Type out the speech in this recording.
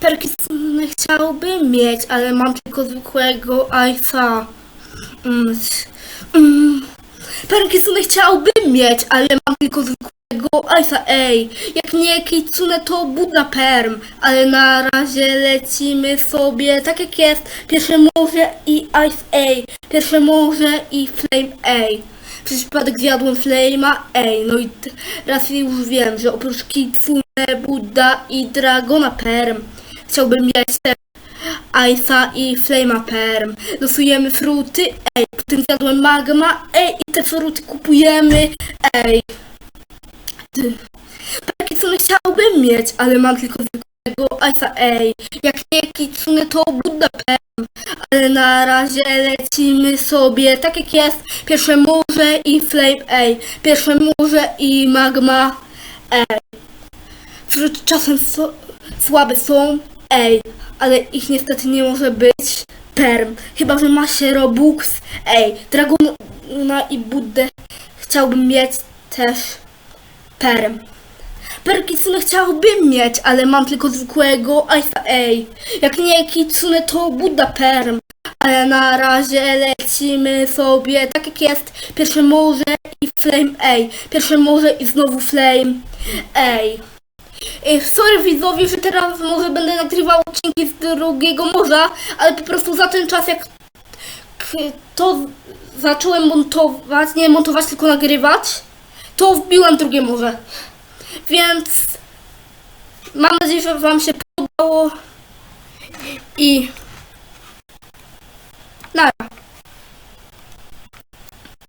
Perki chciałbym mieć, ale mam tylko zwykłego iPhone'a. Mm. Mm. Perki chciałbym mieć, ale mam tylko zwykłego iPhone'a. Ej, jak nie Kitsune to Buddha Perm, ale na razie lecimy sobie tak jak jest. Pierwsze morze i Ice A, pierwsze morze i Flame A. Przypadek zjadłem Flame'a, ej, no i teraz już wiem, że oprócz Kitsune, Buddha i Dragona Perm chciałbym mieć też Ice'a i Flame'a Perm. Losujemy fruty, ej, potem zjadłem Magma, ej, i te fruty kupujemy, ej. Ty. Kitsune chciałbym mieć, ale mam tylko zwykłego Ice'a, ej. Jak nie Kitsune to Buddha Perm, ale na razie lecimy sobie tak jak jest. Pierwsze morze i Flame, ej. Pierwsze morze i Magma, ej. Fruty czasem so, słabe są, ej, ale ich niestety nie może być perm. Chyba, że ma się Robux, ej, Dragona i Buddę chciałbym mieć też perm. Perkitsune chciałbym mieć, ale mam tylko zwykłego Ice'a, ej. Jak nie Kitsune to Buddha perm. Ale na razie lecimy sobie tak jak jest. Pierwsze morze i Flame, ej. Pierwsze morze i znowu Flame, ej. Ej, Sorry widzowie, że teraz może będę nagrywał odcinki z drugiego morza, ale po prostu za ten czas jak to zacząłem montować, nie montować, tylko nagrywać, to wbiłem drugie morze. Więc mam nadzieję, że Wam się podobało i.